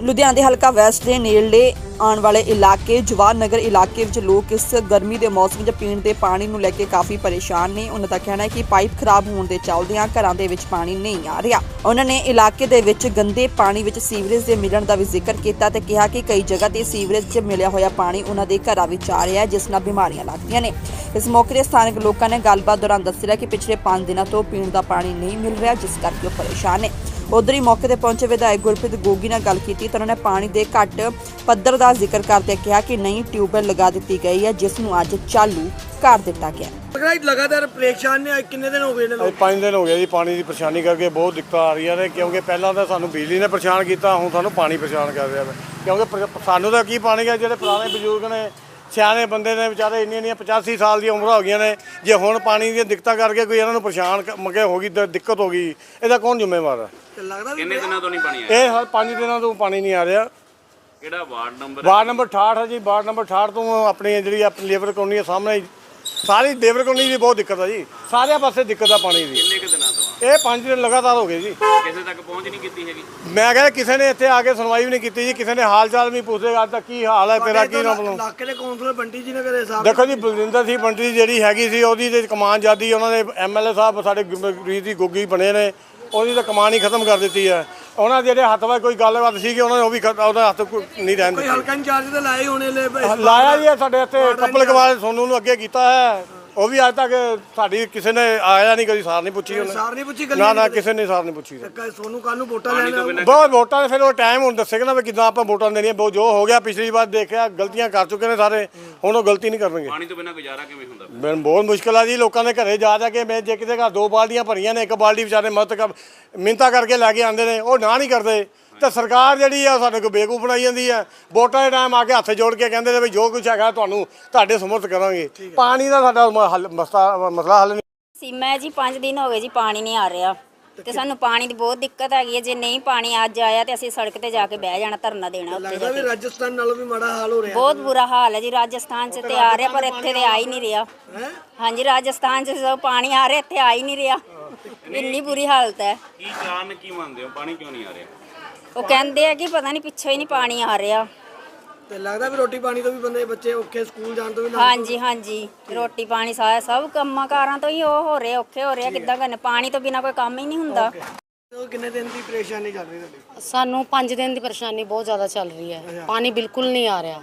ਲੁਧਿਆਣਾ ਦੇ ਹਲਕਾ ਵੈਸਟ ਦੇ ਨੇੜਲੇ ਆਉਣ ਵਾਲੇ ਇਲਾਕੇ, ਜਵਾਹਰ ਨਗਰ ਇਲਾਕੇ ਵਿੱਚ ਲੋਕ ਇਸ ਗਰਮੀ ਦੇ ਮੌਸਮ 'ਚ ਪੀਣ ਦੇ ਪਾਣੀ ਨੂੰ ਲੈ ਕੇ ਕਾਫੀ ਪਰੇਸ਼ਾਨ ਨੇ। ਉਹਨਾਂ ਦਾ ਕਹਿਣਾ ਹੈ ਕਿ ਪਾਈਪ ਖਰਾਬ ਹੋਣ ਦੇ ਚੱਲਦਿਆਂ ਘਰਾਂ ਦੇ ਵਿੱਚ ਪਾਣੀ ਨਹੀਂ ਆ ਰਿਹਾ। ਉਹਨਾਂ ਨੇ ਇਲਾਕੇ ਦੇ ਵਿੱਚ ਗੰਦੇ ਪਾਣੀ ਵਿੱਚ ਸੀਵਰੇਜ ਦੇ ਮਿਲਣ ਦਾ ਵੀ ਜ਼ਿਕਰ ਕੀਤਾ ਤੇ ਕਿਹਾ ਕਿ ਕਈ ਜਗ੍ਹਾ ਤੇ ਸੀਵਰੇਜ 'ਚ ਮਿਲਿਆ ਹੋਇਆ ਪਾਣੀ ਉਹਨਾਂ ਦੇ ਘਰਾਂ ਵਿੱਚ ਆ ਰਿਹਾ ਹੈ, ਜਿਸ ਨਾਲ ਬਿਮਾਰੀਆਂ ਲੱਗਦੀਆਂ ਨੇ। ਇਸ ਮੌਕੇ ਤੇ ਸਥਾਨਕ ਲੋਕਾਂ ਨੇ ਗੱਲਬਾਤ ਦੌਰਾਨ ਦੱਸਿਆ ਕਿ ਪਿਛਲੇ 5 ਦਿਨਾਂ ਤੋਂ ਪੀਣ ਦਾ ਪਾਣੀ ਨਹੀਂ ਮਿਲ ਰਿਹਾ, ਜਿਸ ਕਰਕੇ ਉਹ ਪਰੇਸ਼ਾਨ ਨੇ। ਉਧਰ ਹੀ ਮੌਕੇ ਤੇ ਪਹੁੰਚੇ ਵਿਧਾਇਕ ਗੁਰਪ੍ਰੀਤ ਗੋਗੀ ਨਾਲ ਗੱਲ ਕੀਤੀ ਤਾਂ ਉਹਨਾਂ ਨੇ ਪਾਣੀ ਦੇ ਘੱਟ ਪੱਧਰ ਦਾ ਜ਼ਿਕਰ ਕਰਦੇ ਕਿਹਾ ਕਿ ਨਈ ਟਿਊਬਵੈਲ ਲਗਾ ਦਿੱਤੀ ਗਈ ਹੈ ਜਿਸ ਨੂੰ ਅੱਜ ਚਾਲੂ ਕਰ ਦਿੱਤਾ ਗਿਆ ਲਗਾ ਲਗਾਤਾਰ ਪਰੇਸ਼ਾਨ ਨੇ ਕਿੰਨੇ ਦਿਨ ਹੋ ਗਏ ਨੇ ਲੋਕ 5 ਦਿਨ ਹੋ ਗਏ ਜੀ ਪਾਣੀ ਦੀ ਪਰੇਸ਼ਾਨੀ ਕਰਕੇ ਬਹੁਤ ਦਿੱਕਤਾਂ ਆ ਰਹੀਆਂ ਨੇ ਕਿਉਂਕਿ ਪਹਿਲਾਂ ਤਾਂ ਸਾਨੂੰ ਬਿਜਲੀ ਨੇ ਪਰੇਸ਼ਾਨ ਕੀਤਾ ਹੁਣ ਸਾਨੂੰ ਪਾਣੀ ਪਰੇਸ਼ਾਨ ਕਰ ਰਿਹਾ ਵਾ। ਕਿਉਂਕਿ ਸਾਨੂੰ ਤਾਂ ਕੀ ਪਾਣੀ ਹੈ ਜਿਹੜੇ ਪੁਰਾਣੇ ਬਜ਼ੁਰਗ ਨੇ ਸਿਆਣੇ ਬੰਦੇ ਨੇ ਵਿਚਾਰੇ ਇੰਨੀਆਂ ਇੰਨੀਆਂ 85 ਸਾਲ ਦੀਆਂ ਉਮਰਾਂ ਹੋ ਗਈਆਂ ਨੇ ਜੇ ਹੁਣ ਪਾਣੀ ਦੀਆਂ ਦਿੱਕਤਾਂ ਕਰਕੇ ਕੋਈ ਇਹਨਾਂ ਨੂੰ ਪਰੇਸ਼ਾਨ ਮਗੇ ਹੋ ਗਈ ਦਿੱਕਤ ਹੋ ਗਈ ਇਹਦਾ ਕੌਣ ਜ਼ਿੰਮੇਵਾਰ ਹੈ ਤੇ ਲੱਗਦਾ ਵੀ ਕਿੰਨੇ ਦਿਨਾਂ ਤੋਂ ਨਹੀਂ ਪਾਣੀ ਆਇਆ? ਇਹ ਹਰ 5 ਦਿਨਾਂ ਤੋਂ ਪਾਣੀ ਨਹੀਂ ਆ ਰਿਹਾ। ਕਿਹੜਾ ਵਾਰਡ ਨੰਬਰ ਵਾਰਡ ਨੰਬਰ 68 ਹੈ ਜੀ ਵਾਰਡ ਨੰਬਰ 68 ਤੋਂ ਆਪਣੀ ਜਿਹੜੀ ਆਪਣੀ ਲੇਬਰ ਕਲੋਨੀ ਹੈ ਸਾਹਮਣੇ ਹੀ। ਸਾਰੀ ਲੇਬਰ ਕਲੋਨੀ ਦੀ ਬਹੁਤ ਦਿੱਕਤ ਹੈ ਜੀ। ਸਾਰਿਆਂ ਪਾਸੇ ਦਿੱਕਤ ਆ ਪਾਣੀ ਦੀ। ਕਿੰਨੇ ਕੁ ਦਿਨਾਂ ਤੋਂ ਆ? ਇਹ 5 ਦਿਨ ਲਗਾਤਾਰ ਹੋ ਗਏ ਜੀ। ਕਿਸੇ ਤੱਕ ਪਹੁੰਚ ਨਹੀਂ ਕੀਤੀ ਹੈਗੀ? ਮੈਂ ਕਹਿੰਦਾ ਕਿਸੇ ਨੇ ਇੱਥੇ ਆ ਕੇ ਸੁਣਵਾਈ ਵੀ ਨਹੀਂ ਕੀਤੀ ਜੀ ਕਿਸੇ ਨੇ ਹਾਲ ਚਾਲ ਨਹੀਂ ਪੁੱਛਦੇ ਅੱਜ ਤੱਕ ਕੀ ਹਾਲ ਹੈ ਤੇਰਾ ਕੀ ਨਾਮ ਬਲੋ ਇਲਾਕੇ ਦੇ ਕੌਂਸਲਰ ਬੰਟੀ ਜੀ ਨੇ ਕਰੇ ਸਾਹਿਬ ਦੇਖੋ ਜੀ ਬਲਜਿੰਦਰ ਸਿੰਘ ਬੰਟੀ ਜਿਹੜੀ ਹੈਗੀ ਸੀ ਉਹਦੀ ਤੇ ਕਮਾਨ ਜਾਦੀ ਉਹਨਾਂ ਦੇ ਐਮਐਲਏ ਸਾਹਿਬ ਸਾਡੇ ਰੀਤ ਦੀ ਗੋਗੀ ਬਣੇ ਨੇ। ਉਹਦੀ ਤਾਂ ਕਮਾਨ ਹੀ ਖਤਮ ਕਰ ਦਿੱਤੀ ਹੈ। ਉਹਨਾਂ ਦੇ ਜਿਹੜੇ ਹੱਥ ਵਿੱਚ ਕੋਈ ਗੱਲਬਾਤ ਸੀਗੀ ਉਹਨਾਂ ਨੇ ਉਹ ਵੀ ਖਤ- ਉਹਦਾ ਹੱਥ ਕੋਈ ਨਹੀਂ ਰਹਿਣ ਕੋਈ ਦਿੱਤੀ। ਹਲਕਾ ਇੰਚਾਰਜ ਤੇ ਲਾਏ ਹੋਣੇ ਲੈ ਲਾਇਆ ਜੀ ਇਹ ਸਾਡੇ ਇੱਥੇ ਕਪਲ ਕਵਾਲ ਸੋਨੂ ਨੂੰ ਅੱਗੇ ਕੀਤਾ ਹੈ। ਉਹ ਵੀ ਅੱਜ ਤੱਕ ਸਾਡੀ ਕਿਸੇ ਨੇ ਆਇਆ ਨਹੀਂ ਕਦੀ ਸਾਰ ਨਹੀਂ ਪੁੱਛੀ ਉਹਨੇ। ਸਾਰ ਨਹੀਂ ਪੁੱਛੀ ਗੱਲ ਨਾ ਨਾ ਕਿਸੇ ਨੇ ਸਾਰ ਨਹੀਂ ਪੁੱਛੀ ਸੋਨੂੰ ਕੱਲ ਨੂੰ ਵੋਟਾਂ ਲੈਣਾ ਬਹੁਤ ਵੋਟਾਂ ਦੇ ਫਿਰ ਉਹ ਟਾਈਮ ਹੁਣ ਦੱਸੇਗਾ ਨਾ ਵੀ ਕਿਦਾਂ ਆਪਾਂ ਵੋਟਾਂ ਦੇਣੀਆਂ ਬਹੁਤ ਜੋ ਹੋ ਗਿਆ ਪਿਛਲੀ ਵਾਰ ਦੇਖਿਆ ਗਲਤੀਆਂ ਕਰ ਚੁੱਕੇ ਨੇ ਸਾਰੇ ਹੁਣ ਉਹ ਗਲਤੀ ਨਹੀਂ ਕਰਨਗੇ। ਪਾਣੀ ਤੋਂ ਬਿਨਾਂ ਗੁਜ਼ਾਰਾ ਕਿਵੇਂ ਹੁੰਦਾ? ਮੈਨੂੰ ਬਹੁਤ ਮੁਸ਼ਕਲ ਆ ਜੀ ਲੋਕਾਂ ਦੇ ਘਰੇ ਜਾ ਜਾ ਕੇ ਮੈਂ ਜੇ ਕਿਤੇ ਘਰ ਦੋ ਬਾਲਟੀਆਂ ਭਰੀਆਂ ਨੇ ਇੱਕ ਬਾਲਟੀ ਵਿਚਾਰੇ ਮਦਦ ਕਰ ਮਿੰਤਾ ਕਰਕੇ ਲੈ ਕੇ ਆਉਂਦੇ ਨੇ ਉਹ ਨਾ ਨਹੀਂ ਕਰਦੇ। ਤੇ ਸਰਕਾਰ ਜਿਹੜੀ ਆ ਸਾਡੇ ਕੋਲ ਬੇਵਕੂਫ ਬਣਾਈ ਜਾਂਦੀ ਆ। ਵੋਟਾਂ ਦੇ ਟਾਈਮ ਆ ਕੇ ਹੱਥ ਜੋੜ ਕੇ ਕਹਿੰਦੇ ਨੇ ਵੀ ਜੋ ਕੁਝ ਹੈਗਾ ਤੁਹਾਨੂੰ ਤੁਹਾਡੇ ਸਮਰਥ ਕਰਾਂਗੇ। ਪਾਣੀ ਦਾ ਸਾਡਾ ਮਸਲਾ ਮਸਲਾ ਹੱਲ ਨਹੀਂ। ਸੀਮਾ ਜੀ 5 ਦਿਨ ਹੋ ਗਏ ਜੀ ਪਾਣੀ ਨਹੀਂ ਆ ਰਿਹਾ। ਤੇ ਸਾਨੂੰ ਪਾਣੀ ਦੀ ਬਹੁਤ ਦਿੱਕਤ ਹੈਗੀ ਹੈ। ਜੇ ਨਹੀਂ ਪਾਣੀ ਅੱਜ ਆਇਆ ਤੇ ਅਸੀਂ ਸੜਕ ਤੇ ਜਾ ਕੇ ਬਹਿ ਜਾਣਾ ਧਰਨਾ ਦੇਣਾ ਲੱਗਦਾ ਜਾ ਵੀ ਰਾਜਸਥਾਨ ਨਾਲੋਂ ਵੀ ਮਾੜਾ ਹਾਲ ਹੋ ਰਿਹਾ। ਬਹੁਤ ਬੁਰਾ ਹਾਲ ਹੈ ਜੀ। ਰਾਜਸਥਾਨ 'ਚ ਤੇ ਆ ਰਿਹਾ ਪਰ ਇੱਥੇ ਤੇ ਆ ਹੀ ਨਹੀਂ ਰਿਹਾ। ਹਾਂਜੀ ਰਾਜਸਥਾਨ 'ਚ ਸਭ ਪਾਣੀ ਆ ਰਿਹਾ ਇੱਥੇ ਆ ਹੀ ਨਹੀਂ ਰਿਹਾ। ਇੰਨੀ ਬੁਰੀ ਹਾਲਤ ਹੈ। ਕੀ ਕਾਰਨ ਕੀ ਮੰਨਦੇ ਹੋ? ਪਾਣੀ ਕਿਉਂ ਨਹੀਂ ਆ ਰਿਹਾ? ਉਹ ਕਹਿੰਦੇ ਆ ਕਿ ਪਤਾ ਨਹੀਂ ਪਿੱਛੋਂ ਹੀ ਨਹੀਂ ਪਾਣੀ ਆ ਰਿਹਾ। ਤੇ ਲੱਗਦਾ ਵੀ ਰੋਟੀ ਪਾਣੀ ਤੋਂ ਵੀ ਬੰਦੇ ਬੱਚੇ ਔਖੇ ਸਕੂਲ ਜਾਣ ਤੋਂ ਵੀ ਨਾ ਹਾਂਜੀ ਹਾਂਜੀ। ਰੋਟੀ ਪਾਣੀ ਸਾਰਾ ਸਭ ਕੰਮਾਂ ਕਾਰਾਂ ਤੋਂ ਹੀ ਉਹ ਹੋ ਰਹੇ ਔਖੇ ਹੋ ਰਹੇ ਕਿੱਦਾਂ ਕਰਨੇ? ਪਾਣੀ ਤੋਂ ਬਿਨਾ ਕੋਈ ਕੰਮ ਹੀ ਨਹੀਂ ਹੁੰਦਾ। ਉਹ ਕਿੰਨੇ ਦਿਨ ਦੀ ਪਰੇਸ਼ਾਨੀ ਚੱਲ ਰਹੀ ਤੁਹਾਡੀ? ਸਾਨੂੰ 5 ਦਿਨ ਦੀ ਪਰੇਸ਼ਾਨੀ ਬਹੁਤ ਜ਼ਿਆਦਾ ਚੱਲ ਰਹੀ ਹੈ। ਪਾਣੀ ਬਿਲਕੁਲ ਨਹੀਂ ਆ ਰਿਹਾ।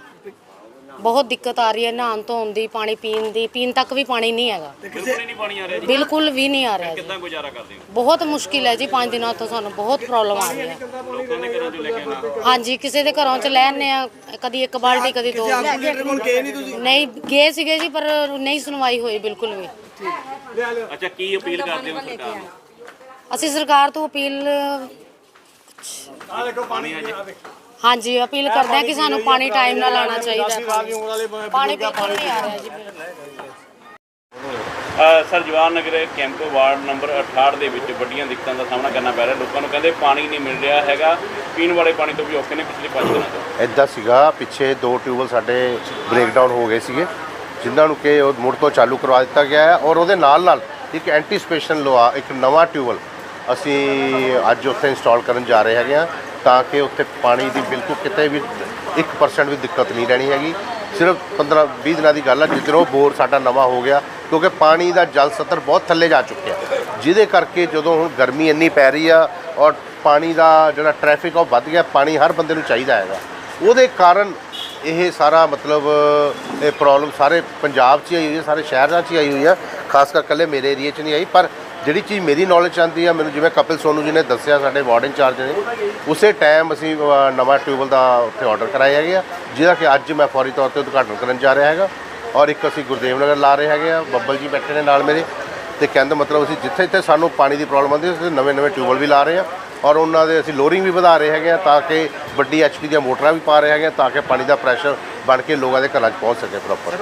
ਬਹੁਤ ਦਿੱਕਤ ਆ ਰਹੀ ਹੈ ਨਹਾਉਣ ਧੋਣ ਦੀ ਪਾਣੀ ਪੀਣ ਦੀ ਪੀਣ ਤੱਕ ਵੀ ਪਾਣੀ ਨਹੀਂ ਹੈਗਾ। ਬਿਲਕੁਲ ਹੀ ਨਹੀਂ ਪਾਣੀ ਆ ਰਿਹਾ ਜੀ। ਬਿਲਕੁਲ ਵੀ ਨਹੀਂ ਆ ਰਿਹਾ ਜੀ। ਕਿੱਦਾਂ ਗੁਜ਼ਾਰਾ ਕਰਦੇ ਹੋ? ਬਹੁਤ ਮੁਸ਼ਕਿਲ ਹੈ ਜੀ 5 ਦਿਨਾਂ ਤੋਂ ਸਾਨੂੰ ਬਹੁਤ ਪ੍ਰੋਬਲਮ ਆ ਰਹੀ ਹੈ। ਲੋਕਾਂ ਦੇ ਘਰਾਂ ਚੋਂ ਲੈ ਕੇ ਆਉਣਾ। ਹਾਂਜੀ ਕਿਸੇ ਦੇ ਘਰੋਂ ਚ ਲੈਣੇ ਆ ਕਦੀ ਇੱਕ ਬਾਲਟੀ ਕਦੀ ਦੋ। ਨਹੀਂ ਤੁਸੀਂ? ਨਹੀਂ ਗਏ ਸੀਗੇ ਜੀ ਪਰ ਨਹੀਂ ਸੁਣਵਾਈ ਹੋਈ ਬਿਲਕੁਲ ਵੀ। ਅੱਛਾ ਕੀ ਅਪੀਲ ਕਰਦੇ ਹੋ ਸਰਕਾਰ ਨੂੰ? ਅਸੀਂ ਸਰਕਾਰ ਤੋਂ ਅਪੀਲ ਪਾਣੀ ਆ ਜੇ। ਹਾਂਜੀ ਅਪੀਲ ਕਰਦੇ ਹਾਂ ਕਿ ਸਾਨੂੰ ਪਾਣੀ ਟਾਈਮ ਨਾਲ ਆਉਣਾ ਚਾਹੀਦਾ ਹੈ। ਪਾਣੀ ਬਿਲਕੁਲ ਨਹੀਂ ਆ ਰਿਹਾ ਜੀ sir Jawahar Nagar camp ward number 68 ਦੇ ਵਿੱਚ ਵੱਡੀਆਂ ਦਿੱਕਤਾਂ ਦਾ ਸਾਹਮਣਾ ਕਰਨਾ ਪੈ ਰਿਹਾ। ਲੋਕਾਂ ਨੂੰ ਕਹਿੰਦੇ ਪਾਣੀ ਨਹੀਂ ਮਿਲ ਰਿਹਾ ਹੈਗਾ। ਪੀਣ ਵਾਲੇ ਪਾਣੀ ਤੋਂ ਵੀ ਔਖੇ ਨੇ ਪਿਛਲੇ 5 ਦਿਨਾਂ ਤੋਂ। ਇਦਾਂ ਸੀਗਾ ਪਿੱਛੇ ਦੋ ਟਿਊਬਲ ਸਾਡੇ ਬ੍ਰੇਕਡਾਊਨ ਹੋ ਗਏ ਸੀਗੇ ਜਿਨ੍ਹਾਂ ਨੂੰ ਕਿ ਉਹ ਮੁੜ ਤੋਂ ਚਾਲੂ ਕਰਵਾ ਦਿੱਤਾ ਗਿਆ ਹੈ ਔਰ ਉਹਦੇ ਨਾਲ ਨਾਲ ਇੱਕ ਐਂਟੀਸਪੇਸ਼ਨ ਲਵਾ ਇੱਕ ਨਵਾਂ ਟਿਊਬਲ ਅਸੀਂ ਅੱਜ ਉੱਥੇ ਇੰਸਟਾਲ ਕਰਨ ਜਾ ਰਹੇ ਹੈਗੇ ਆ ਤਾਂ ਕਿ ਉੱਥੇ ਪਾਣੀ ਦੀ ਬਿਲਕੁਲ ਕਿਤੇ ਵੀ 1% ਵੀ ਦਿੱਕਤ ਨਹੀਂ ਰਹਿਣੀ ਹੈਗੀ। ਸਿਰਫ 15 20 ਦਿਨਾਂ ਦੀ ਗੱਲ ਹੈ ਜਿੱਧਰੋਂ ਬੋਰ ਸਾਡਾ ਨਵਾਂ ਹੋ ਗਿਆ, ਕਿਉਂਕਿ ਪਾਣੀ ਦਾ ਜਲ ਸਤਰ ਬਹੁਤ ਥੱਲੇ ਜਾ ਚੁੱਕਿਆ। ਜਿਹਦੇ ਕਰਕੇ ਜਦੋਂ ਹੁਣ ਗਰਮੀ ਇੰਨੀ ਪੈ ਰਹੀ ਆ ਔਰ ਪਾਣੀ ਦਾ ਜਿਹੜਾ ਟ੍ਰੈਫਿਕ ਉਹ ਵੱਧ ਗਿਆ, ਪਾਣੀ ਹਰ ਬੰਦੇ ਨੂੰ ਚਾਹੀਦਾ ਹੈਗਾ। ਉਹਦੇ ਕਾਰਨ ਇਹ ਸਾਰਾ ਮਤਲਬ, ਇਹ ਪ੍ਰੋਬਲਮ ਸਾਰੇ ਪੰਜਾਬ 'ਚ ਹੀ ਆਈ ਹੋਈ ਹੈ ਸਾਰੇ ਸ਼ਹਿਰਾਂ 'ਚ ਹੀ ਆਈ ਹੋਈ ਹੈ ਖਾਸ ਕਰ ਇਕੱਲੇ ਮੇਰੇ ਏਰੀਆ 'ਚ ਨਹੀਂ ਆਈ, ਪਰ ਜਿਹੜੀ ਚੀਜ਼ ਮੇਰੀ ਨੌਲੇਜ ਆਉਂਦੀ ਆ, ਮੈਨੂੰ ਜਿਵੇਂ ਕਪਿਲ ਸੋਨੂ ਜੀ ਨੇ ਦੱਸਿਆ ਸਾਡੇ ਵਾਰਡ ਇੰਚਾਰਜ ਨੇ, ਉਸੇ ਟਾਈਮ ਅਸੀਂ ਨਵਾਂ ਟਿਊਬਲ ਦਾ ਉੱਥੇ ਆਰਡਰ ਕਰਾਇਆ ਗਿਆ ਜਿਹਦਾ ਕਿ ਅੱਜ ਮੈਂ ਫੌਰੀ ਤੌਰ ਤੇ ਉਦਘਾਟਨ ਕਰਨ ਜਾ ਰਿਹਾ ਹੈਗਾ। ਔਰ ਇੱਕ ਅਸੀਂ ਗੁਰਦੇਵ ਨਗਰ ਲਾ ਰਹੇ ਹੈਗੇ ਆ, ਬੱਬਲ ਜੀ ਬੈਠੇ ਨੇ ਨਾਲ ਮੇਰੇ। ਤੇ ਕਹਿੰਦਾ ਮਤਲਬ ਅਸੀਂ ਜਿੱਥੇ ਜਿੱਥੇ ਸਾਨੂੰ ਪਾਣੀ ਦੀ ਪ੍ਰੋਬਲਮ ਆਉਂਦੀ ਅਸੀਂ ਨਵੇਂ ਨਵੇਂ ਟਿਊਬਲ ਵੀ ਲਾ ਰਹੇ ਆ। ਔਰ ਉਹਨਾਂ ਦੇ ਅਸੀਂ ਲੋਰਿੰਗ ਵੀ ਵਧਾ ਰਹੇ ਹੈਗੇ ਆ, ਤਾਂ ਕਿ ਵੱਡੀ ਐਚਪੀ ਦੀਆਂ ਮੋਟਰਾਂ ਵੀ ਪਾ ਰਹੇ ਹੈਗੇ ਆ, ਤਾਂ ਕਿ ਪਾਣੀ ਦਾ ਪ੍ਰੈਸ਼ਰ ਬਣ ਕੇ ਲੋਕਾਂ ਦੇ ਘਰਾਂ 'ਚ ਪਹੁੰਚ ਸਕੇ ਪ੍ਰੋਪਰ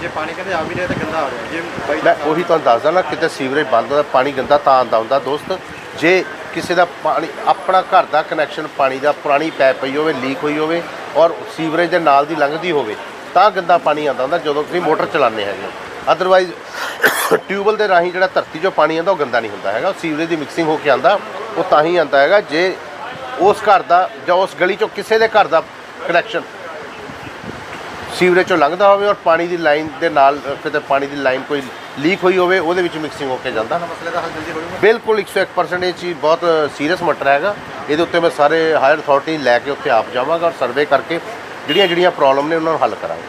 ਜੇ ਪਾਣੀ ਕਹਿੰਦੇ ਆ ਵੀ ਰਿਹਾ ਤਾਂ ਗੰਦਾ ਹੋ ਰਿਹਾ। ਜੇ ਬਾਈ ਮੈਂ ਉਹੀ ਤੁਹਾਨੂੰ ਦੱਸਦਾ ਨਾ ਕਿਤੇ ਸੀਵਰੇਜ ਬੰਦ ਹੁੰਦਾ ਪਾਣੀ ਗੰਦਾ ਤਾਂ ਆਉਂਦਾ ਹੁੰਦਾ ਦੋਸਤ। ਜੇ ਕਿਸੇ ਦਾ ਪਾਣੀ ਆਪਣਾ ਘਰ ਦਾ ਕਨੈਕਸ਼ਨ ਪਾਣੀ ਦਾ ਪੁਰਾਣੀ ਪਾਈਪ ਪਈ ਹੋਵੇ ਲੀਕ ਹੋਈ ਹੋਵੇ ਔਰ ਸੀਵਰੇਜ ਦੇ ਨਾਲ ਦੀ ਲੰਘਦੀ ਹੋਵੇ ਤਾਂ ਗੰਦਾ ਪਾਣੀ ਆਉਂਦਾ ਹੁੰਦਾ ਜਦੋਂ ਤੁਸੀਂ ਮੋਟਰ ਚਲਾਉਂਦੇ ਹੈਗੇ ਅਦਰਵਾਈਜ਼ ਟਿਊਬਲ ਦੇ ਰਾਹੀਂ ਜਿਹੜਾ ਧਰਤੀ 'ਚੋਂ ਪਾਣੀ ਆਉਂਦਾ ਉਹ ਗੰਦਾ ਨਹੀਂ ਹੁੰਦਾ ਹੈਗਾ। ਸੀਵਰੇਜ ਦੀ ਮਿਕਸਿੰਗ ਹੋ ਕੇ ਆਉਂਦਾ ਉਹ ਤਾਂ ਹੀ ਆਉਂਦਾ ਹੈਗਾ ਜੇ ਉਸ ਘਰ ਦਾ ਜਾਂ ਉਸ ਗਲੀ ਚੋਂ ਕਿਸੇ ਦੇ ਘਰ ਦਾ ਕਨੈਕਸ਼ਨ ਸੀਵਰੇਜ ਚੋਂ ਲੰਘਦਾ ਹੋਵੇ ਔਰ ਪਾਣੀ ਦੀ ਲਾਈਨ ਦੇ ਨਾਲ ਕਿਤੇ ਪਾਣੀ ਦੀ ਲਾਈਨ ਕੋਈ ਲੀਕ ਹੋਈ ਹੋਵੇ ਉਹਦੇ ਵਿੱਚ ਮਿਕਸਿੰਗ ਹੋ ਕੇ ਜਾਂਦਾ। ਮਸਲੇ ਦਾ ਹੱਲ ਜਲਦੀ ਹੋਊਗਾ ਬਿਲਕੁਲ 101% ਇਹ ਚੀਜ਼ ਬਹੁਤ ਸੀਰੀਅਸ ਮੈਟਰ ਹੈਗਾ। ਇਹਦੇ ਉੱਤੇ ਮੈਂ ਸਾਰੇ ਹਾਇਰ ਅਥਾਰਟੀ ਲੈ ਕੇ ਉੱਥੇ ਆਪ ਜਾਵਾਂਗਾ ਔਰ ਸਰਵੇ ਕਰਕੇ ਜਿਹੜੀਆਂ ਜਿਹੜੀਆਂ ਪ੍ਰੋਬਲਮ ਨੇ ਉਹਨਾਂ ਨੂੰ ਹੱਲ ਕਰਾਂਗੇ।